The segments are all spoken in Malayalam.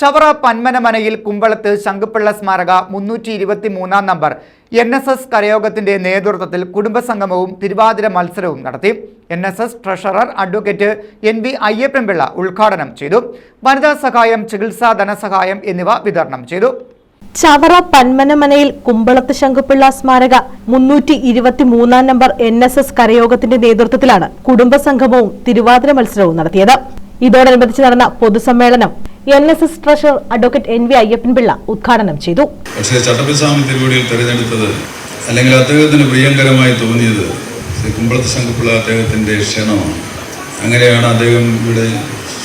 ചവറ പന്മനമനയിൽ കുമ്പളത്ത് ശങ്കുപിള്ള സ്മാരക മുന്നൂറ്റി ഇരുപത്തി മൂന്നാം നമ്പർ. എൻ എസ് എസ് കരയോഗത്തിന്റെ നേതൃത്വത്തിൽ കുടുംബസംഗമവും തിരുവാതിര മത്സരവും നടത്തി. N S S treasurer advocate N V Ayyappan Pillai ഉദ്ഘാടനം ചെയ്തു. വനിതാ സഹായം ചികിത്സാ ധനസഹായം എന്നിവ വിതരണം ചെയ്തു. ചവറ പന്മനമനയിൽ കുമ്പളത്ത് ശങ്കുപിള്ള സ്മാരക മുന്നൂറ്റി ഇരുപത്തി മൂന്നാം നമ്പർ എൻ എസ് എസ് കരയോഗത്തിന്റെ നേതൃത്വത്തിലാണ് കുടുംബസംഗമവും തിരുവാതിര മത്സരവും നടത്തിയത്. ഇതോടനുബന്ധിച്ച് നടന്ന പൊതുസമ്മേളനം N S S treasurer advocate N V Ayyappan Pillai ഉദ്ഘാടനം ചെയ്തു. പക്ഷേ ചട്ടപ്പിസ്വാമി തിരുവടിയിൽ അല്ലെങ്കിൽ അദ്ദേഹത്തിന് പ്രിയങ്കരമായി തോന്നിയത് കുമ്പളത്ത് ശങ്കുപ്പിള്ള അദ്ദേഹത്തിന്റെ ക്ഷണമാണ്. അങ്ങനെയാണ് അദ്ദേഹം ഇവിടെ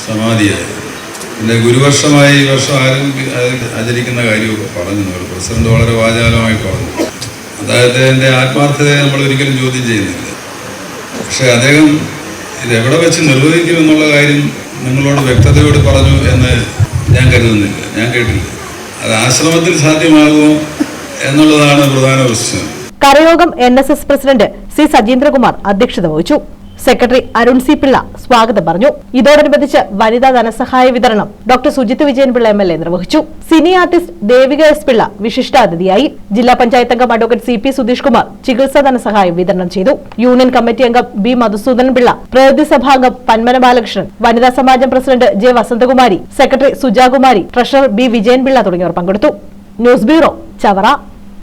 സമാധിയായത്. പിന്നെ ഗുരുവർഷമായി ഈ വർഷം ആരും ആചരിക്കുന്ന കാര്യമൊക്കെ പറഞ്ഞു. നിങ്ങൾ പ്രസിഡന്റ് വളരെ വാചാലമായി പറഞ്ഞു. അദ്ദേഹത്തിന്റെ ആത്മാർത്ഥതയെ നമ്മൾ ഒരിക്കലും ചോദ്യം ചെയ്യുന്നില്ല. പക്ഷേ അദ്ദേഹം ഇതെവിടെ വെച്ച് നിർവഹിക്കുമെന്നുള്ള കാര്യം നിങ്ങളോട് വ്യക്തതയോട് പറഞ്ഞു എന്ന് ഞാൻ കരുതുന്നില്ല ഞാൻ കേട്ടില്ല. അത് ആശ്രമത്തിൽ സാധ്യമാകുമോ എന്നുള്ളതാണ് പ്രധാന പ്രശ്നം. കരയോഗം N S S president C Sajeendrakumar അധ്യക്ഷത വഹിച്ചു. സെക്രട്ടറി അരുൺ സി പിള്ള സ്വാഗതം പറഞ്ഞു. ഇതോടനുബന്ധിച്ച് വനിതാ ധനസഹായ വിതരണം doctor Sujith Vijayan Pillai M L A നിർവഹിച്ചു. Cine artist Devika S Pillai വിശിഷ്ടാതിഥിയായി. ജില്ലാ പഞ്ചായത്ത് അംഗം advocate C P Sudheesh Kumar ചികിത്സാ ധനസഹായം വിതരണം ചെയ്തു. യൂണിയൻ കമ്മിറ്റി അംഗം ബി മധുസൂദൻ പിള്ള പ്രതിനിധി സഭാംഗം പന്മന ബാലകൃഷ്ണൻ വനിതാ സമാജം president J Vasanthakumari secretary Sujakumari treasurer B Vijayan Pillai തുടങ്ങിയവർ പങ്കെടുത്തു. News bureau Chavara.